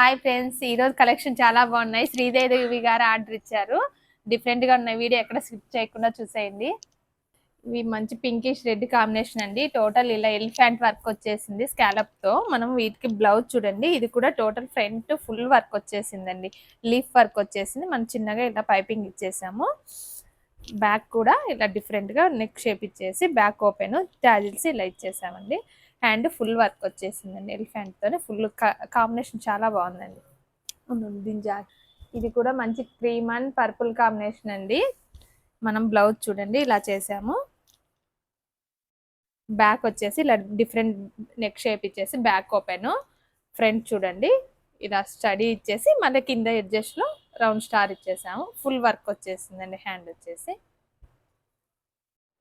Hi friends ఈరోజు collection చాలా బాగున్నాయి. శ్రీదేవి గారు ఆర్డర్ ఇచ్చారు. డిఫరెంట్గా ఉన్నాయి వీడియో ఎక్కడ స్కిప్ చేయకుండా చూసేయండి. ఇవి మంచి పింకిష్ రెడ్ కాంబినేషన్ అండి. టోటల్ ఇలా ఎలిఫెంట్ వర్క్ వచ్చేసింది స్కాలప్తో. మనం వీటికి బ్లౌజ్ చూడండి. ఇది కూడా టోటల్ ఫ్రంట్ ఫుల్ వర్క్ వచ్చేసిందండి. లీఫ్ వర్క్ వచ్చేసింది. మనం చిన్నగా ఇలా పైపింగ్ ఇచ్చేసాము. బ్యాక్ కూడా ఇలా డిఫరెంట్గా నెక్ షేప్ ఇచ్చేసి బ్యాక్ ఓపెన్ టాజిల్స్ ఇలా ఇచ్చేసామండి. హ్యాండ్ ఫుల్ వర్క్ వచ్చేసిందండి ఎలిఫెంట్ తోనే. ఫుల్ కాంబినేషన్ చాలా బాగుందండి. దీని జా ఇది కూడా మంచి క్రీమ్ అండ్ పర్పుల్ కాంబినేషన్ అండి. మనం బ్లౌజ్ చూడండి ఇలా చేసాము. బ్యాక్ వచ్చేసి ఇలా డిఫరెంట్ నెక్ షేప్ ఇచ్చేసి బ్యాక్ ఓపెన్. ఫ్రంట్ చూడండి ఇలా స్టడీ ఇచ్చేసి మళ్ళీ కింద edges లో రౌండ్ స్టార్ ఇచ్చేసాము. ఫుల్ వర్క్ వచ్చేసిందండి హ్యాండ్ వచ్చేసి.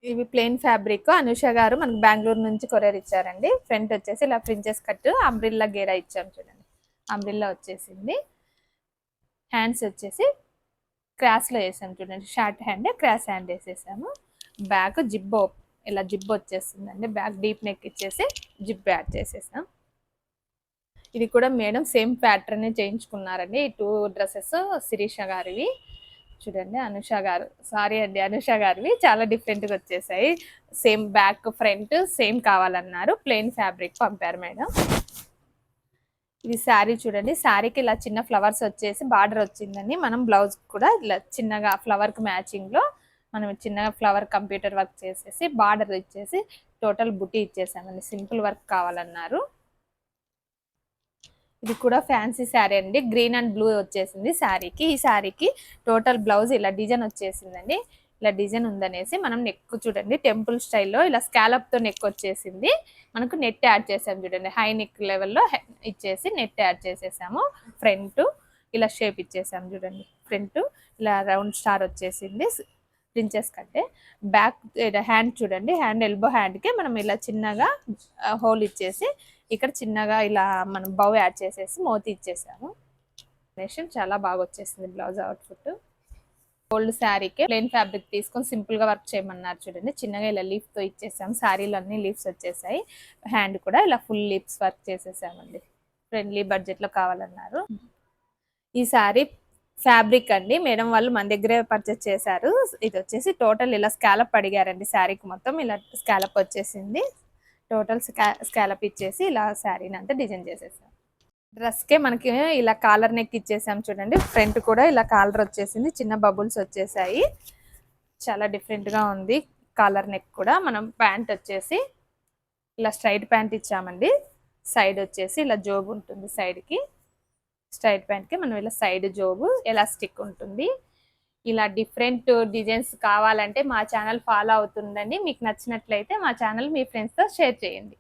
ఇవి ప్లెయిన్ ఫ్యాబ్రిక్. అనుష గారు మనకు బెంగళూరు నుంచి కొరియర్ ఇచ్చారండి. ఫ్రంట్ వచ్చేసి ఇలా ప్రిన్సెస్ కట్ అంబ్రిల్లా గేరా ఇచ్చాం చూడండి. అంబ్రిల్లా వచ్చేసింది. హ్యాండ్స్ వచ్చేసి క్రాస్లో వేసాం చూడండి. షార్ట్ హ్యాండ్ క్రాస్ హ్యాండ్ వేసేసాము. బ్యాక్ జిబ్ ఇలా జిబ్ వచ్చేస్తుందండి. బ్యాక్ డీప్ నెక్ ఇచ్చేసి జిబ్ యాడ్ చేసేసాం. ఇది కూడా మేడం సేమ్ ప్యాటర్నే చేయించుకున్నారండి. ఈ టూ డ్రెస్సెస్ శిరీష గారివి. చూడండి అనుష గారు సారీ అండి అనుష గారివి చాలా డిఫరెంట్గా వచ్చేసాయి. సేమ్ బ్యాక్ ఫ్రంట్ సేమ్ కావాలన్నారు ప్లెయిన్ ఫ్యాబ్రిక్ పంపారు మేడం. ఇది శారీ చూడండి శారీకి ఇలా చిన్న ఫ్లవర్స్ వచ్చేసి బార్డర్ వచ్చిందని మనం బ్లౌజ్ కూడా ఇలా చిన్నగా ఫ్లవర్కి మ్యాచింగ్లో మనం చిన్నగా ఫ్లవర్ కంప్యూటర్ వర్క్ చేసేసి బార్డర్ ఇచ్చేసి టోటల్ బుట్టి ఇచ్చేసామండి. సింపుల్ వర్క్ కావాలన్నారు. ఇది కూడా ఫ్యాన్సీ శారీ అండి. గ్రీన్ అండ్ బ్లూ వచ్చేసింది శారీకి. ఈ శారీకి టోటల్ బ్లౌజ్ ఇలా డిజైన్ వచ్చేసిందండి. ఇలా డిజైన్ ఉందనేసి మనం నెక్ చూడండి. టెంపుల్ స్టైల్లో ఇలా స్కాలప్తో నెక్ వచ్చేసింది. మనకు నెట్ యాడ్ చేసాం చూడండి. హై నెక్ లెవెల్లో ఇచ్చేసి నెట్ యాడ్ చేసేసాము. ఫ్రంట్ ఇలా షేప్ ఇచ్చేసాము చూడండి. ఫ్రంట్ ఇలా రౌండ్ స్టార్ వచ్చేసింది. ప్రిన్సెస్ కంటే బ్యాక్ హ్యాండ్ చూడండి హ్యాండ్ ఎల్బో హ్యాండ్కి మనం ఇలా చిన్నగా హోల్ ఇచ్చేసి ఇక్కడ చిన్నగా ఇలా మనం బౌ యాడ్ చేసేసి మోతి ఇచ్చేసాము. నేషన్ చాలా బాగా వచ్చేసింది బ్లౌజ్ అవుట్ఫుట్ గోల్డ్ శారీకి ప్లెయిన్ ఫ్యాబ్రిక్ తీసుకొని సింపుల్గా వర్క్ చేయమన్నారు చూడండి. చిన్నగా ఇలా లీఫ్తో ఇచ్చేసాము. శారీలు అన్ని లీఫ్స్ వచ్చేసాయి. హ్యాండ్ కూడా ఇలా ఫుల్ లీఫ్స్ వర్క్ చేసేసామండి. ఫ్రెండ్లీ బడ్జెట్లో కావాలన్నారు. ఈ శారీ ఫ్యాబ్రిక్ అండి. మేడం వాళ్ళు మన దగ్గరే పర్చేస్ చేశారు. ఇది వచ్చేసి టోటల్ ఇలా స్కాలప్ అడిగారండి. శారీకి మొత్తం ఇలా స్కాలప్ వచ్చేసింది. టోటల్ స్కాలప్ ఇచ్చేసి ఇలా శారీని అంతా డిజైన్ చేసేసాం. డ్రెస్కే మనకి ఇలా కాలర్ నెక్ ఇచ్చేసాం చూడండి. ఫ్రంట్ కూడా ఇలా కాలర్ వచ్చేసింది. చిన్న బబుల్స్ వచ్చేసాయి. చాలా డిఫరెంట్గా ఉంది కాలర్ నెక్ కూడా. మనం ప్యాంట్ వచ్చేసి ఇలా స్ట్రైట్ ప్యాంట్ ఇచ్చామండి. సైడ్ వచ్చేసి ఇలా జోబు ఉంటుంది సైడ్కి. స్ట్రైట్ ప్యాంట్కి మనం ఇలా సైడ్ జోబు ఎలాస్టిక్ ఉంటుంది. ఇలా డిఫరెంట్ డిజైన్స్ కావాలంటే మా ఛానల్ ఫాలో అవుతుందండి మీకు నచ్చినట్లయితే మా ఛానల్ మీ ఫ్రెండ్స్తో షేర్ చేయండి.